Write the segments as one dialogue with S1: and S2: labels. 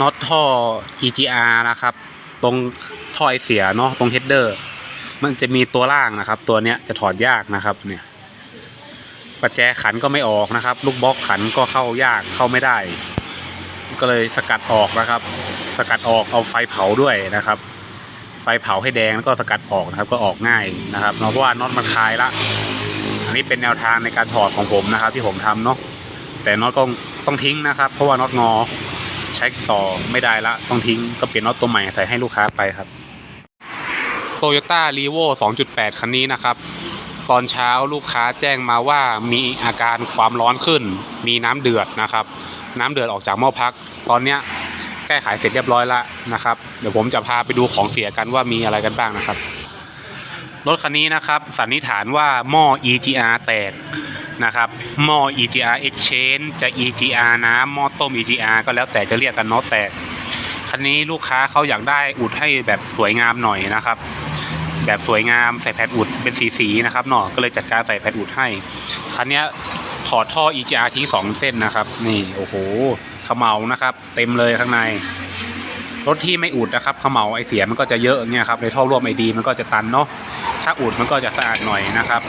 S1: น็อตท่อ EGR นะครับ ตรงท่อไอเสียเนาะตรงเฮดเดอร์ มันจะมีตัวล่างนะครับ ตัวเนี้ยจะถอดยากนะครับ เนี่ยประแจขันก็ไม่ออกนะครับ ลูกบล็อกขันก็เข้ายากเข้าไม่ได้ ก็เลยสกัดออกนะครับ สกัดออกเอาไฟเผาด้วยนะครับ ไฟเผาให้แดงแล้วก็สกัดออกนะครับ ก็ออกง่ายนะครับเนาะเพราะว่าน็อตมันคลายละอันนี้เป็นแนวทางในการถอดของผมนะครับ ที่ผมทำเนาะแต่น็อตก็ต้องทิ้งนะครับ เพราะว่าน็อตงอ ใช้ต่อไม่ได้ละต้องทิ้งก็เปลี่ยนน็อตตัวใหม่ใส่ให้ลูกค้าไปครับโตโยต้ารีโว2.8 คันนี้นะครับ ตอนเช้าลูกค้าแจ้งมาว่ามีอาการความร้อนขึ้น มีน้ำเดือดนะครับ น้ำเดือดออกจากหม้อพัก ตอนเนี้ยแก้ไขเสร็จเรียบร้อยแล้วนะครับ เดี๋ยวผมจะพาไปดูของเสียกันว่ามีอะไรกันบ้างนะครับ รถคันนี้นะครับ สันนิษฐานว่าหม้อ EGR แตก นะครับหม้อ EGR Exchange จะ EGR น้ำหม้อต้ม EGR ก็แล้วแต่จะเรียกกันเนาะแตกคันนี้ลูกค้าเขาอยากได้อุดให้แบบสวยงามหน่อยนะครับ แบบสวยงามใส่แผ่นอุดเป็นสีๆนะครับเนาะก็เลยจัดการใส่แผ่นอุดให้คันนี้ถอดท่อ EGR ทิ้งสองเส้นนะครับ นี่โอ้โหเขมเหลานะครับ เต็มเลยข้างในรถที่ไม่อุดนะครับเขมเหลาไอเสียมันก็จะเยอะเนี่ยครับในท่อร่วมไอดีมันก็จะตันเนาะถ้าอุดมันก็จะสะอาดหน่อยนะครับ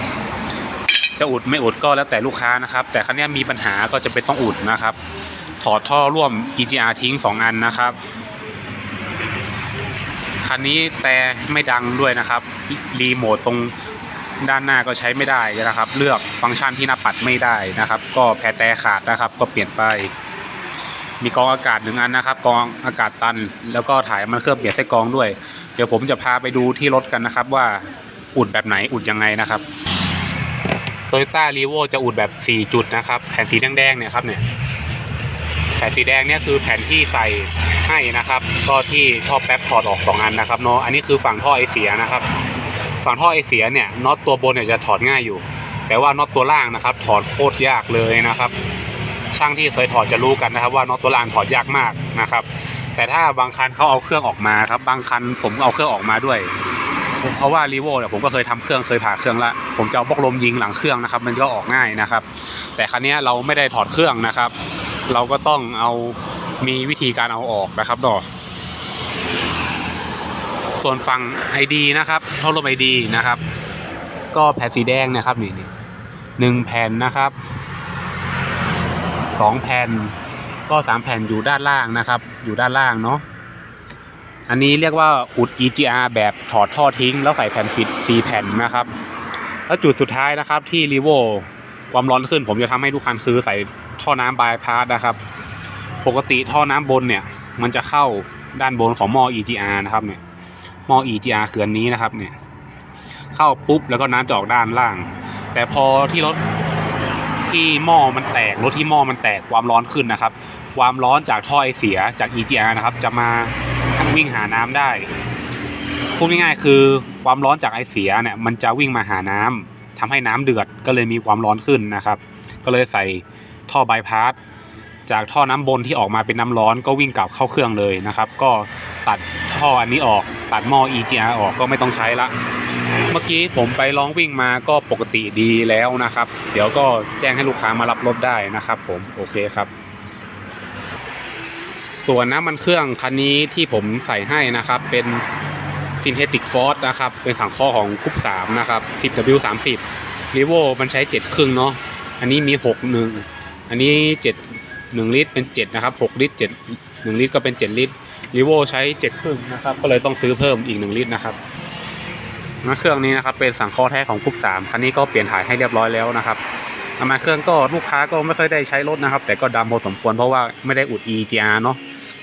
S1: จะอุดไม่อุดก็แล้วแต่ลูกค้านะครับ แต่คันเนี้มีปัญหาก็จะเป็นต้องอุดนะครับ ถอดท่อร่วม EGR ทิ้งสองอันนะครับคันนี้แต่ไม่ดังด้วยนะครับรีโมทตรงด้านหน้าก็ใช้ไม่ได้นะครับ เลือกฟังก์ชันที่หน้าปัดไม่ได้นะครับ ก็แพรแต่ขาดนะครับ ก็เปลี่ยนไป มีกองอากาศหนึ่งอันนะครับ กองอากาศตัน แล้วก็ถ่ายมันเครื่องเปลี่ยนไส้กองด้วย เดี๋ยวผมจะพาไปดูที่รถกันนะครับ ว่าอุดแบบไหนอุดยังไงนะครับ โตโยต้ารีโวจะอุดแบบ 4 จุดนะครับ แผ่นสีแดงๆเนี่ยครับเนี่ยแผ่นสีแดงเนี่ยคือแผ่นที่ใส่ให้นะครับ ก็ที่ท่อแป๊บถอดออกสองอันนะครับเนาะอันนี้คือฝั่งท่อไอเสียนะครับ ฝั่งท่อไอเสียเนี่ยน็อตตัวบนเนี่ยจะถอดง่ายอยู่ แต่ว่าน็อตตัวล่างนะครับ ถอดโคตรยากเลยนะครับ ช่างที่เคยถอดจะรู้กันนะครับ ว่าน็อตตัวล่างถอดยากมากนะครับ แต่ถ้าบางคันเขาเอาเครื่องออกมาครับ บางคันผมเอาเครื่องออกมาด้วย เพราะว่ารีโวเนี่ยผมก็เคยทำเครื่องเคยผ่าเครื่องละผมจะเอาบล็อกลมยิงหลังเครื่องนะครับ มันก็ออกง่ายนะครับ แต่คันนี้เราไม่ได้ถอดเครื่องนะครับ เราก็ต้องเอามีวิธีการเอาออกนะครับดอกส่วนฝั่งไอดีนะครับท่อลมไอดีนะครับ ก็แผ่นสีแดงนะครับนี่นี่หนึ่งแผ่นนะครับสองแผ่นก็สามแผ่นอยู่ด้านล่างนะครับ อยู่ด้านล่างเนาะ อันนี้เรียกว่าอุด EGR แบบถอดท่อทิ้ง แล้วใส่แผ่นปิด 4 แผ่นนะครับ แล้วจุดสุดท้ายนะครับที่รีโวความร้อนขึ้น ผมจะทำให้ทุกคันซื้อใส่ท่อน้ำบายพาสนะครับ ปกติท่อน้ำบนเนี่ย มันจะเข้าด้านบนของหม้อ EGR นะครับเนี่ยหม้อ EGR เขื่อนนี้นะครับเนี่ยเข้าปุ๊บแล้วก็น้ำจะออกด้านล่าง แต่พอที่รถที่หม้อมันแตกรถที่หม้อมันแตกความร้อนขึ้นนะครับ ความร้อนจากท่อไอเสียจาก EGR นะครับ จะมา วิ่งหาน้ำได้พูดง่ายๆคือความร้อนจากไอเสียเนี่ยมันจะวิ่งมาหาน้ำทำให้น้ำเดือดก็เลยมีความร้อนขึ้นนะครับ ก็เลยใส่ท่อบายพาสจากท่อน้ำบนที่ออกมาเป็นน้ำร้อนก็วิ่งกลับเข้าเครื่องเลยนะครับ ก็ตัดท่ออันนี้ออกตัดหม้อ EGR ออกก็ไม่ต้องใช้ละ เมื่อกี้ผมไปลองวิ่งมาก็ปกติดีแล้วนะครับ เดี๋ยวก็แจ้งให้ลูกค้ามารับรถได้นะครับ ผมโอเคครับ ส่วนน้ำมันเครื่องคันนี้ที่ผมใส่ให้นะครับ เป็น Synthetic Force นะครับ เป็นสังข้อของกรุ๊ป3นะครับ 10W 30 r e v o มันใช้7ครึ่งเนาะอันนี้มี6 1อันนี้7 1ลิตรเป็น7นะครับ6ลิตร7 1ลิตรก็เป็น7ลิตร r e v o ใช้7ครึ่งนะครับ ก็เลยต้องซื้อเพิ่มอีก1ลิตรนะครับน้ำเครื่องนี้นะครับเป็นสังข้อแท้ของกรุ๊ป3คันนี้ก็เปลี่ยนถ่ายให้เรียบร้อยแล้วนะครับน้ำมันเครื่องก็ลูกค้าก็ไม่เคยได้ใช้รถนะครับ แต่ก็ดำพอสมควรเพราะว่าไม่ได้อุด EGR เนาะ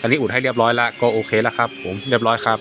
S1: ตอนนี้อุดให้เรียบร้อยแล้วก็โอเคแล้วครับ ผมเรียบร้อยครับ